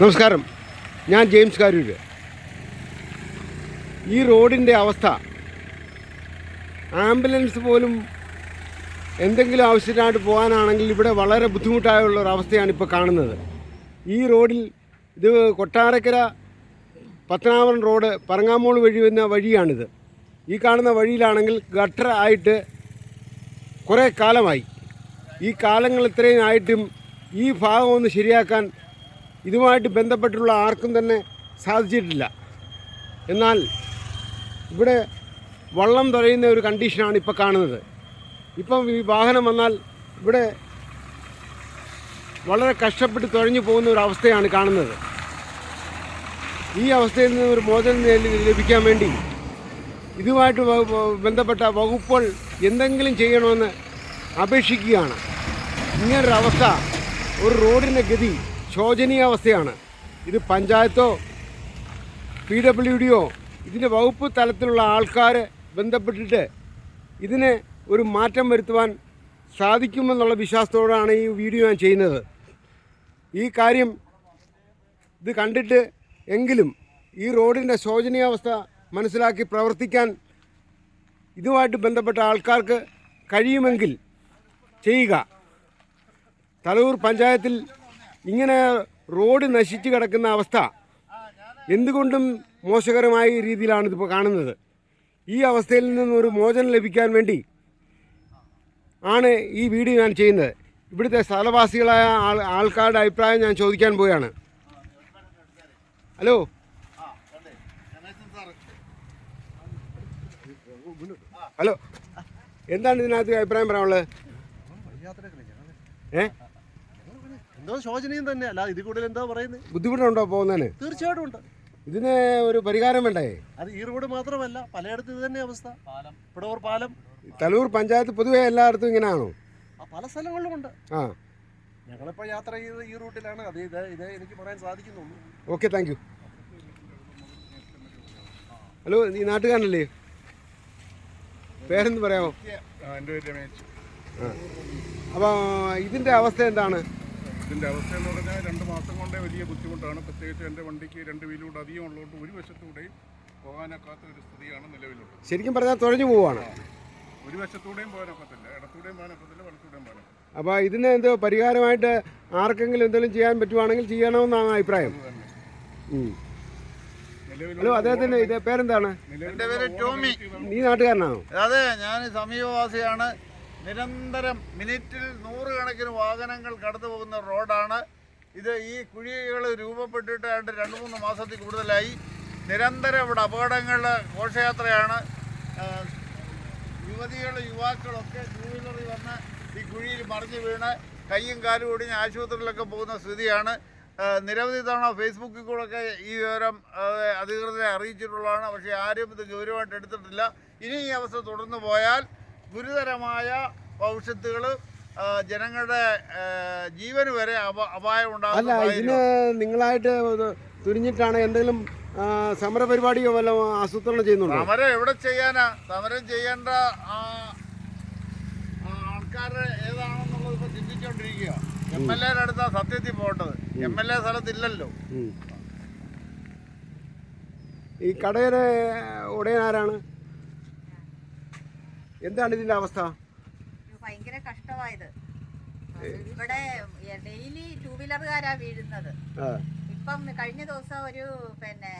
നമസ്കാരം. ഞാൻ ജെയിംസ് കാരൂര്. ഈ റോഡിന്റെ അവസ്ഥ ആംബുലൻസ് പോലും എന്തെങ്കിലും ആവശ്യത്തിനായിട്ട് പോകാനാണെങ്കിൽ ഇവിടെ വളരെ ബുദ്ധിമുട്ടായുള്ള ഒരു അവസ്ഥയാണ് ഇപ്പോൾ കാണുന്നത്. ഈ റോഡിൽ ഇത് കൊട്ടാരക്കര പത്തനാപുരം റോഡ് പറങ്ങാമോൾ വഴി വരുന്ന വഴിയാണിത്. ഈ കാണുന്ന വഴിയിലാണെങ്കിൽ ഗട്ടർ ആയിട്ട് കുറേ കാലമായി. ഈ കാലങ്ങൾ ഇത്രയും ആയിട്ടും ഈ ഭാഗം ഒന്ന് ശരിയാക്കാൻ ഇതുമായിട്ട് ബന്ധപ്പെട്ടുള്ള ആർക്കും തന്നെ സാധിച്ചിട്ടില്ല. എന്നാൽ ഇവിടെ വള്ളം തുഴയുന്ന ഒരു കണ്ടീഷനാണ് ഇപ്പോൾ കാണുന്നത്. ഇപ്പം ഈ വാഹനം വന്നാൽ ഇവിടെ വളരെ കഷ്ടപ്പെട്ട് തുഴഞ്ഞു പോകുന്ന ഒരു അവസ്ഥയാണ് കാണുന്നത്. ഈ അവസ്ഥയിൽ നിന്ന് ഒരു മോചനം ലഭി- ലഭിക്കാൻ വേണ്ടി ഇതുമായിട്ട് ബന്ധപ്പെട്ട വകുപ്പുകൾ എന്തെങ്കിലും ചെയ്യണമെന്ന് അപേക്ഷിക്കുകയാണ്. ഇങ്ങനൊരവസ്ഥ ഒരു റോഡിന്റെ ഗതി ശോചനീയാവസ്ഥയാണ്. ഇത് പഞ്ചായത്തോ പി ഡബ്ല്യു ഡിയോ ഇതിന്റെ വകുപ്പ് തലത്തിലുള്ള ആൾക്കാർ ബന്ധപ്പെട്ടിട്ട് ഇതിന് ഒരു മാറ്റം വരുത്തുവാൻ സാധിക്കുമെന്നുള്ള വിശ്വാസത്തോടാണ് ഈ വീഡിയോ ഞാൻ ചെയ്യുന്നത്. ഈ കാര്യം ഇത് കണ്ടിട്ട് എങ്കിലും ഈ റോഡിന്റെ ശോചനീയാവസ്ഥ മനസ്സിലാക്കി പ്രവർത്തിക്കാൻ ഇതുമായിട്ട് ബന്ധപ്പെട്ട ആൾക്കാർക്ക് കഴിയുമെങ്കിൽ ചെയ്യുക. തലൂർ പഞ്ചായത്തിൽ ഇങ്ങനെ റോഡ് നശിച്ചു കിടക്കുന്ന അവസ്ഥ എന്തുകൊണ്ടും മോശകരമായ രീതിയിലാണ് ഇതിപ്പോൾ കാണുന്നത്. ഈ അവസ്ഥയിൽ നിന്നും ഒരു മോചനം ലഭിക്കാൻ വേണ്ടി ആണ് ഈ വീഡിയോ ഞാൻ ചെയ്യുന്നത്. ഇവിടുത്തെ സ്ഥലവാസികളായ ആൾ ആൾക്കാരുടെ അഭിപ്രായം ഞാൻ ചോദിക്കാൻ പോവുകയാണ്. ഹലോ? ഹലോ? എന്താണ് ഇതിനകത്ത് അഭിപ്രായം പറയാനുള്ളത്? ഏ? എന്തോ ശോചനീയം തന്നെ. അല്ല ഇതിൽ കൂടുതൽ എന്താ പറയുന്നത് ബുദ്ധിമുട്ടുണ്ടോ പോകുന്നതിന്? തീർച്ചയായിട്ടും ഉണ്ട്. ഇതിന് ഒരു പരിഹാരം വേണ്ടേ? അത് ഈ റോഡ് മാത്രമല്ല പലയിടത്തും ഇത് തന്നെ അവസ്ഥ. പാലം. ഒരു പാലം. തലൂർ പഞ്ചായത്ത് പൊതുവെ എല്ലായിടത്തും ഇങ്ങനെയാണോ? ആ പല സ്ഥലങ്ങളിലും ഉണ്ട്. ആ. ഞങ്ങളിപ്പോൾ യാത്ര ചെയ്ത് ഈ റൂട്ടിലാണ്. അത് ഇത് ഇത് എനിക്ക് പറയാൻ സാധിക്കുന്നുള്ളൂ. Okay thank you. ഹലോ നീ നാട്ടുകാരനല്ലേ? പേരെന്ന് പറയാമോ? എന്റെ പേര് രമേശ്. ആ. അപ്പോൾ ഇതിന്റെ അവസ്ഥ എന്താണ്? ഇതിന്റെ അവസ്ഥ എന്ന് പറഞ്ഞാൽ രണ്ട് മാസം കൊണ്ടേ വലിയ ബുദ്ധിമുട്ടാണ്. പ്രത്യേകിച്ച് എന്റെ വണ്ടിക്ക് രണ്ട് വീലൂടെ അധികം ഉള്ളതുകൊണ്ട് ഒരു വശത്തൂടെയും പോകാനൊക്കാത്ത ഒരു സ്ഥിതിയാണ് നിലവിലുള്ളത്. ശരിക്കും പറഞ്ഞാൽ തുഴഞ്ഞു പോവാണ് ഒരു വശത്തൂടെയും പോകാനൊക്കത്തില്ല ഇടത്തൂടെയും പോകാനൊക്കത്തില്ല വലത്തൂടെയും പോകാനൊക്കത്തില്ല അപ്പോൾ ഇതിന് എന്തോ പരിഹാരമായിട്ട് ആർക്കെങ്കിലും എന്തെങ്കിലും ചെയ്യാൻ പറ്റുവാണെങ്കിൽ ചെയ്യണമെന്നാണ് അഭിപ്രായം. ഹലോ അദ്ദേഹത്തിന്റെ ഇത് പേരെന്താണ്? എന്റെ പേര് ടോമി. നീ നാട്ടുകാരനാണോ? അതെ ഞാൻ സമീപവാസിയാണ്. നിരന്തരം മിനിറ്റിൽ നൂറുകണക്കിന് വാഹനങ്ങൾ കടന്നു പോകുന്ന റോഡാണ്. ഇത് ഈ കുഴികൾ രൂപപ്പെട്ടിട്ട് രണ്ട് മൂന്ന് മാസത്തിൽ കൂടുതലായി. നിരന്തരം ഇവിടെ അപകടങ്ങൾ ഘോഷയാത്രയാണ്. യുവതികൾ യുവാക്കളൊക്കെ ടൂ വീലറിൽ വന്ന് ഈ കുഴിയിൽ മറിഞ്ഞു വീണ് കയ്യും കാലും ഒടിഞ്ഞ് ആശുപത്രിയിലൊക്കെ പോകുന്ന സ്ഥിതിയാണ്. നിരവധി തവണ ഫേസ്ബുക്കിൽ കൂടെയൊക്കെ ഈ വിവരം അധികൃതരെ അറിയിച്ചിട്ടുള്ളതാണ്. പക്ഷേ ആരും ഇത് ഗൗരവമായിട്ട് എടുത്തിട്ടില്ല. ഇനി ഈ അവസ്ഥ തുടർന്നു പോയാൽ ഗുരുതരമായ ഭവിഷ്യത്തുകൾ ജനങ്ങളുടെ ജീവന് വരെ അപായം ഉണ്ടാകും അല്ല ഇതിന് നിങ്ങളായിട്ട് തുരിഞ്ഞിട്ടാണ് എന്തെങ്കിലും സമര സമരപരിപാടിയോ വല്ല ആസൂത്രണം ചെയ്യുന്നുണ്ടോ? സമരം എവിടെ ചെയ്യാനാ? സമരം ചെയ്യേണ്ട ആൾക്കാരുടെ ഏതാണെന്നുള്ളത് ഇപ്പൊ ചിന്തിച്ചോണ്ടിരിക്കുക എം എൽ എയുടെ അടുത്താ സത്യത്തിൽ പോകേണ്ടത്. എം എൽ എ സ്ഥലത്തില്ലല്ലോ. ഈ കടയുടെ ഉടയനാരാണ്? എന്താണ് ഇതിന്റെ അവസ്ഥ? ഭയങ്കര കഷ്ടമായത് ഇവിടെ ഡെയിലി ടൂ വീലറുകാരാ വീഴുന്നത്. ഇപ്പം കഴിഞ്ഞ ദിവസം ഒരു പിന്നെ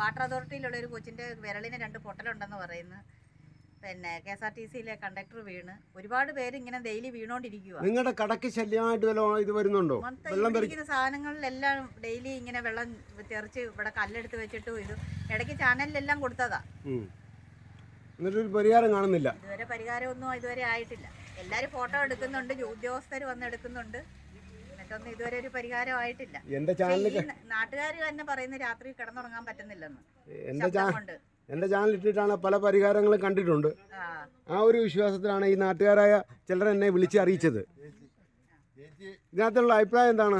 വാട്ടർ അതോറിറ്റിയിലുള്ള ഒരു കൊച്ചിന്റെ വിരളിന് രണ്ട് പൊട്ടലുണ്ടെന്ന് പറയുന്നു. പിന്നെ കെ എസ് ആർ ടി സിയിലെ കണ്ടക്ടർ വീണ്. ഒരുപാട് പേര് ഇങ്ങനെ ഡെയിലി വീണോണ്ടിരിക്കുക നിങ്ങളുടെ കടക്ക് ശല്യമായിട്ട് ഇത് വരുന്നുണ്ടോ? വെള്ളം ഇരിക്കുന്ന സാധനങ്ങളിലെല്ലാം ഡെയിലി ഇങ്ങനെ വെള്ളം തെറിച്ച് ഇവിടെ കല്ലെടുത്ത് വെച്ചിട്ടും ഇത്. ഇടയ്ക്ക് ചാനലിലെല്ലാം കൊടുത്തതാ. എന്നിട്ടൊരു പരിഹാരം കാണുന്നില്ല. ഇതുവരെ പരിഹാരമൊന്നും ഇതുവരെ ആയിട്ടില്ല. എല്ലാരും ഫോട്ടോ എടുക്കുന്നുണ്ട് ഉദ്യോഗസ്ഥർ വന്ന് എടുക്കുന്നുണ്ട്. എന്നിട്ടൊന്നും ഇതുവരെ ഒരു പരിഹാരം ആയിട്ടില്ല. എന്റെ ചാനലിൽ നാട്ടുകാർ തന്നെ പറയുന്ന രാത്രി കിടന്നുറങ്ങാൻ പറ്റുന്നില്ലെന്ന്. എന്റെ ശബ്ദം ചാ കൊണ്ട്. എന്റെ ചാനൽ ഇട്ടിട്ടാണ് പല പരിഹാരങ്ങളും കണ്ടിട്ടുണ്ട്. ആ. ആ ഒരു വിശ്വാസത്തിലാണ് ഈ നാട്ടുകാരായ ചിലർ എന്നെ വിളിച്ച് അറിയിച്ചത്. ഇതിനകത്തുള്ള അഭിപ്രായം എന്താണ്?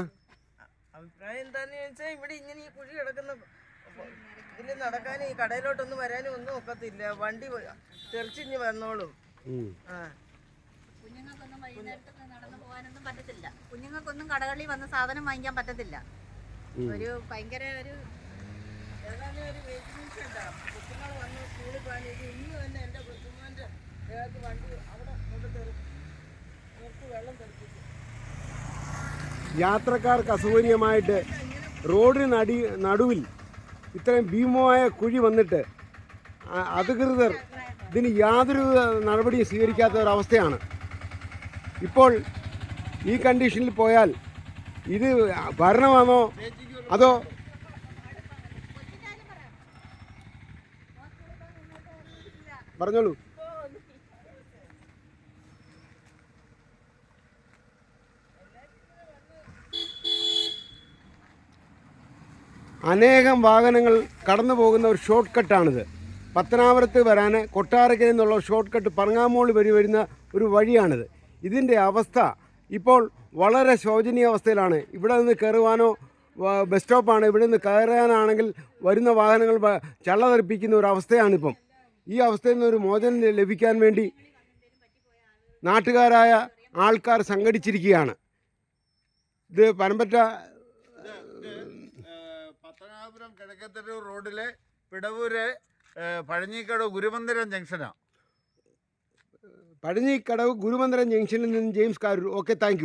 അഭിപ്രായം എന്താന്ന് ചോദിച്ചാൽ ഇവിടെ ഇങ്ങനെ ഈ കുഴി കിടക്കുന്ന ഇതിൽ നടക്കാനും ഈ കടയിലോട്ടൊന്നും വരാനും ഒന്നും ഒക്കത്തില്ല. വണ്ടി തെറിച്ചിഞ്ഞ് വന്നോളും. ആ. കുഞ്ഞുങ്ങൾക്കൊന്നും വൈകുന്നേരത്തൊക്കെ നടന്നു പോകാനൊന്നും പറ്റത്തില്ല. കുഞ്ഞുങ്ങൾക്കൊന്നും കടകളിൽ വന്ന് സാധനം വാങ്ങിക്കാൻ പറ്റത്തില്ല. ഒരു ഭയങ്കര ഒരു ഏതാണ്ട് ഒരു വെയിറ്റിംഗ് ഷെഡാ കൊച്ചുങ്ങൾ വന്ന് സ്കൂളിൽ പോകാൻ ഇത് ഇന്ന് തന്നെ എന്റെ കൊച്ചുമാന്റെ ദേഹത്ത് വണ്ടി അവിടെ കൊണ്ട് തെറി നിർത്തി വെള്ളം തെറിപ്പിച്ചു. യാത്രക്കാർക്ക് അസൗകര്യമായിട്ട് റോഡിന് നടി നടുവിൽ ഇത്രയും ഭീമമായ കുഴി വന്നിട്ട് അധികൃതർ ഇതിന് യാതൊരു നടപടിയും സ്വീകരിക്കാത്ത ഒരവസ്ഥയാണ് ഇപ്പോൾ ഈ കണ്ടീഷനിൽ പോയാൽ ഇത് ഭരണമാണോ അതോ പറഞ്ഞോളൂ. അനേകം വാഹനങ്ങൾ കടന്നു പോകുന്ന ഒരു ഷോർട്ട് കട്ടാണിത് പത്തനാപുരത്ത് വരാൻ കൊട്ടാരക്കരയിൽ നിന്നുള്ള ഷോർട്ട് കട്ട് പറങ്ങാമോളി വഴി വരുന്ന ഒരു വഴിയാണിത്. ഇതിന്റെ അവസ്ഥ ഇപ്പോൾ വളരെ ശോചനീയ അവസ്ഥയിലാണ്. ഇവിടെ നിന്ന് കയറുവാനോ ബസ് സ്റ്റോപ്പാണ് ഇവിടെ നിന്ന് കയറാനാണെങ്കിൽ വരുന്ന വാഹനങ്ങൾ വ- ചള്ള തെറിപ്പിക്കുന്ന ഒരു അവസ്ഥയാണിപ്പം. ഈ അവസ്ഥയിൽ നിന്ന് ഒരു മോചനം ലഭിക്കാൻ വേണ്ടി നാട്ടുകാരായ ആൾക്കാർ സംഘടിച്ചിരിക്കുകയാണ്. ഇത് പനമ്പറ്റ പത്തനാപുരം കിഴക്കത്തരൂർ റോഡിലെ പിടവൂര് പഴഞ്ഞിക്കടവ് ഗുരുമന്ദിരം ജംഗ്ഷനാണ് പഴഞ്ഞിക്കടവ് ഗുരുമന്ദിരം ജംഗ്ഷനിൽ നിന്ന് ജെയിംസ് കാരൂർ. Okay thank